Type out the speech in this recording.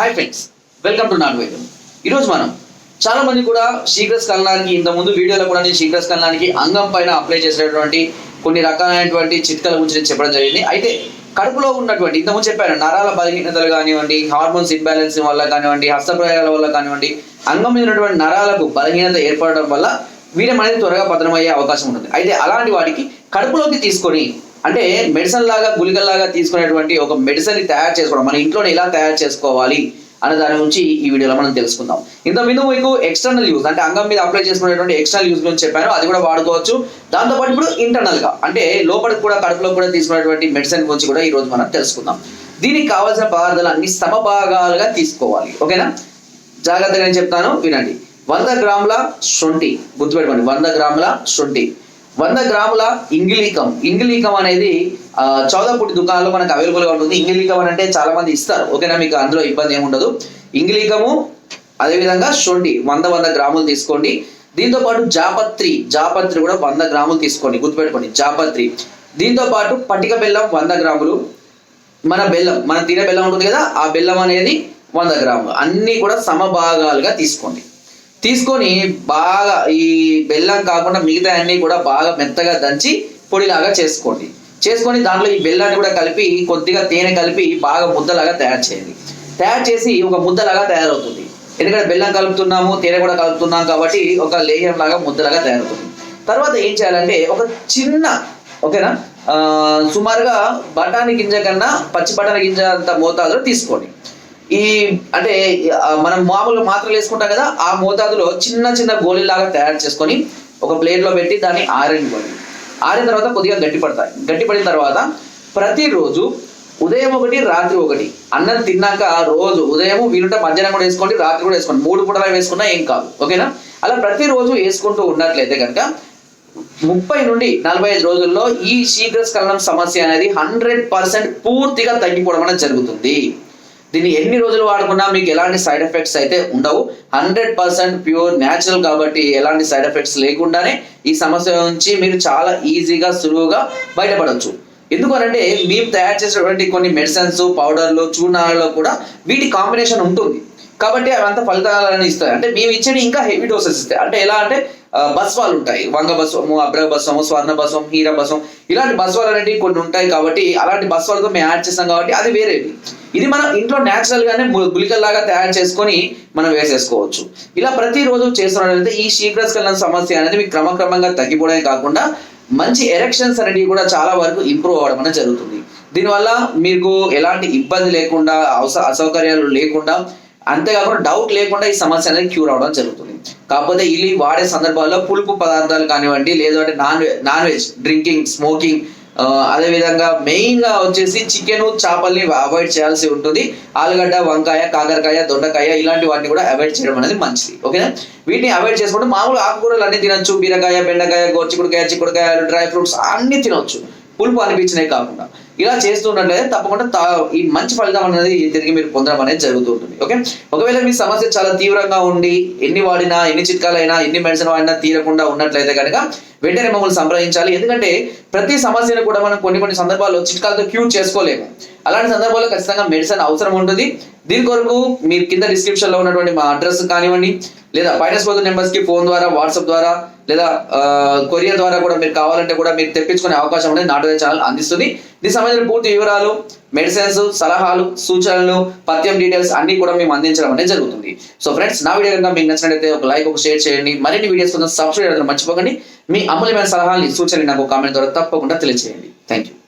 Hi friends welcome to నాన్ వైద్యం ఈరోజు మనం చాలా మంది కూడా శీఘ్రస్ఖలనానికి ఇంత ముందు వీడియోలో కూడా నేను శీఘ్రస్ఖలనానికి అంగం పైన అప్లై చేసేటువంటి కొన్ని రకాలైనటువంటి చిట్కాల గురించి నేను చెప్పడం జరిగింది. అయితే కడుపులో ఉన్నటువంటి ఇంతకుముందు చెప్పాను నరాల బలహీనతలు కానివ్వండి హార్మోన్స్ ఇంబ్యాలెన్స్ వల్ల కానివ్వండి హస్తప్రయాల వల్ల కానివ్వండి అంగం మీద ఉన్నటువంటి నరాలకు బలహీనత ఏర్పడడం వల్ల వీర్యం అనేది త్వరగా అయ్యే అవకాశం ఉంటుంది. అయితే అలాంటి వాటికి కడుపులోకి తీసుకొని అంటే మెడిసిన్ లాగా గుళికల్లాగా తీసుకునేటువంటి ఒక మెడిసిన్ తయారు చేసుకోవడం మన ఇంట్లో ఎలా తయారు చేసుకోవాలి అనే దాని గురించి ఈ వీడియోలో మనం తెలుసుకుందాం. ఇంత ముందు మీకు ఎక్స్టర్నల్ యూజ్ అంటే అంగం మీద అప్లై చేసుకునేటువంటి ఎక్స్టర్నల్ యూజ్ గురించి చెప్పాను అది కూడా వాడుకోవచ్చు. దాంతోపాటు ఇప్పుడు ఇంటర్నల్గా అంటే లోపలికి కూడా కడుపులో కూడా తీసుకునేటువంటి మెడిసిన్ గురించి కూడా ఈ రోజు మనం తెలుసుకుందాం. దీనికి కావాల్సిన పదార్థాలు అన్ని సమభాగాలుగా తీసుకోవాలి ఓకేనా? జాగ్రత్తగా నేను చెప్తాను వినండి. వంద గ్రాముల శొంఠి గుర్తుపెట్టుకోండి వంద గ్రాముల శొంఠి. వంద గ్రాముల ఇంగిలీకం. ఇంగిలీకం అనేది ఆ, చౌదపుట్టి దుకాణంలో మనకు అవైలబుల్గా ఉంటుంది. ఇంగిలీకం అంటే చాలా మంది ఇస్తారు. ఓకేనా? మీకు అందులో ఇబ్బంది ఏముండదు ఉండదు. ఇంగిలీకము అదేవిధంగా షొండి వంద వంద గ్రాములు తీసుకోండి. దీంతో పాటు జాపత్రి జాపత్రి కూడా వంద గ్రాములు తీసుకోండి. గుర్తుపెట్టుకోండి జాపత్రి. దీంతో పాటు పటిక బెల్లం వంద గ్రాములు. మన బెల్లం మన తినే బెల్లం ఉంటుంది కదా ఆ బెల్లం అనేది వంద గ్రాములు. అన్నీ కూడా సమభాగాలుగా తీసుకోండి. తీసుకొని బాగా ఈ బెల్లం కాకుండా మిగతా అన్ని కూడా బాగా మెత్తగా దంచి పొడిలాగా చేసుకోండి. చేసుకొని దాంట్లో ఈ బెల్లాన్ని కూడా కలిపి కొద్దిగా తేనె కలిపి బాగా ముద్దలాగా తయారు చేయండి. తయారు చేసి ఒక ముద్దలాగా తయారవుతుంది. ఎందుకంటే బెల్లం కలుపుతున్నాము తేనె కూడా కలుపుతున్నాం కాబట్టి ఒక లేహం లాగా ముద్దలాగా తయారవుతుంది. తర్వాత ఏం చేయాలంటే ఒక చిన్న ఓకేనా? సుమారుగా బఠానీ గింజ కన్నా పచ్చి బఠానీ గింజ అంత మోతాదులో తీసుకోండి. ఈ అంటే మనం మామూలుగా మాత్రలు వేసుకుంటాం కదా ఆ మోతాదులో చిన్న చిన్న గోళీలాగా తయారు చేసుకొని ఒక ప్లేట్లో పెట్టి దాన్ని ఆరనివ్వండి ఆరిన తర్వాత కొద్దిగా గట్టి పడతాయి. గట్టి పడిన తర్వాత ప్రతిరోజు ఉదయం ఒకటి రాత్రి ఒకటి. అన్నం తిన్నాక రోజు ఉదయం వీలుంటే మధ్యాహ్నం కూడా వేసుకోండి రాత్రి కూడా వేసుకోండి. మూడు పూటలా వేసుకున్నా ఏం కాదు. ఓకేనా? అలా ప్రతిరోజు వేసుకుంటూ ఉన్నట్లయితే కనుక ముప్పై నుండి నలభై ఐదు రోజుల్లో ఈ శీఘ్రస్ఖలనం సమస్య అనేది హండ్రెడ్ పర్సెంట్ పూర్తిగా తగ్గిపోవడం అనేది జరుగుతుంది. దీన్ని ఎన్ని రోజులు వాడుకున్నా మీకు ఎలాంటి సైడ్ ఎఫెక్ట్స్ అయితే ఉండవు. హండ్రెడ్ పర్సెంట్ ప్యూర్ న్యాచురల్ కాబట్టి ఎలాంటి సైడ్ ఎఫెక్ట్స్ లేకుండానే ఈ సమస్య నుంచి మీరు చాలా ఈజీగా సులువుగా బయటపడవచ్చు ఎందుకనంటే మేము తయారు చేసినటువంటి కొన్ని మెడిసిన్స్ పౌడర్లు చూర్ణాలలో కూడా వీటి కాంబినేషన్ ఉంటుంది. కాబట్టి అవంతా ఫలితాలను ఇస్తాయి. అంటే మేము ఇచ్చేది ఇంకా హెవీ డోసెస్ ఇస్తాయి. అంటే ఎలా అంటే బస్వాలు ఉంటాయి. వంగ బస్వము అబ్ర బస్వము స్వర్ణ బస్వం హీర బస్వం. ఇలాంటి బస్వాలు అనేవి కొన్ని ఉంటాయి కాబట్టి అలాంటి బస్వాలతో మేము యాడ్ చేస్తాం కాబట్టి అది వేరేవి ఇది మనం ఇంట్లో న్యాచురల్ గానే ము- గుళికల్లాగా తయారు చేసుకొని మనం వేసేసుకోవచ్చు. ఇలా ప్రతిరోజు చేస్తున్నట్లయితే ఈ శీఘ్రస్కలన సమస్య అనేది మీకు క్రమక్రమంగా తగ్గిపోవడమే కాకుండా మంచి ఎరెక్షన్స్ అనేవి కూడా చాలా వరకు ఇంప్రూవ్ అవ్వడం అనేది జరుగుతుంది. దీనివల్ల మీకు ఎలాంటి ఇబ్బంది లేకుండా అవస అసౌకర్యాలు లేకుండా అంతేకాకుండా డౌట్ లేకుండా ఈ సమస్య అనేది క్యూర్ అవడం జరుగుతుంది. కాకపోతే ఇల్లు వాడే సందర్భాల్లో పులుపు పదార్థాలు కానివ్వండి లేదంటే non veg non veg drinking smoking అదే విధంగా మెయిన్గా వచ్చేసి చికెన్ చేపల్ని అవాయిడ్ చేయాల్సి ఉంటుంది. ఆలుగడ్డ వంకాయ కాకరకాయ దొండకాయ ఇలాంటి వాటిని కూడా అవాయిడ్ చేయడం అనేది మంచిది. ఓకేనా? వీటిని అవాయిడ్ చేసుకుంటే మామూలు ఆకుకూరలు అన్ని తినొచ్చు. బీరకాయ బెండకాయ గోచికుడికాయ చిక్కుడుకాయలు డ్రై ఫ్రూట్స్ అన్ని తినొచ్చు. పులుపు అనిపించినవి కాకుండా. ఇలా చేస్తున్నట్లయితే తప్పకుండా తా- ఈ మంచి ఫలితం అనేది తిరిగి మీరు పొందడం అనేది జరుగుతూ ఉంటుంది. ఓకే? ఒకవేళ మీ సమస్య చాలా తీవ్రంగా ఉండి ఎన్ని వాడినా ఎన్ని చిట్కాలైనా ఎన్ని మెడిసిన్ వాడినా తీరకుండా ఉన్నట్లయితే కనుక వెంటనే మమ్మల్ని సంప్రదించాలి. ఎందుకంటే ప్రతి సమస్యను కూడా మనం కొన్ని కొన్ని సందర్భాల్లో చిట్కాలతో క్యూర్ చేసుకోలేము. అలాంటి సందర్భాల్లో ఖచ్చితంగా మెడిసిన్ అవసరం ఉంటుంది. దీని కొరకు మీరు కింద డిస్క్రిప్షన్లో ఉన్నటువంటి మా అడ్రస్ కానివ్వండి లేదా ఫైనాన్స్ పోతున్న నెంబర్స్కి ఫోన్ ద్వారా వాట్సాప్ ద్వారా లేదా కొరియర్ ద్వారా కూడా మీరు కావాలంటే కూడా మీరు తెప్పించుకునే అవకాశం అనేది నాటు ఛానల్ అందిస్తుంది. దీనికి సంబంధించిన పూర్తి వివరాలు మెడిసిన్స్ సలహాలు సూచనలు పత్యం డీటెయిల్స్ అన్ని కూడా మేము అందించడం అనేది జరుగుతుంది. సో ఫ్రెండ్స్ నా వీడియో కనుక మీకు నచ్చినట్లయితే ఒక లైక్ ఒక షేర్ చేయండి. మరిన్ని వీడియోస్ కోసం సబ్స్క్రైబ్ చేయడం మర్చిపోకండి. మీ అమూల్యమైన సలహాలని సూచనలు నాకు కామెంట్ ద్వారా తప్పకుండా తెలియజేయండి. Thank you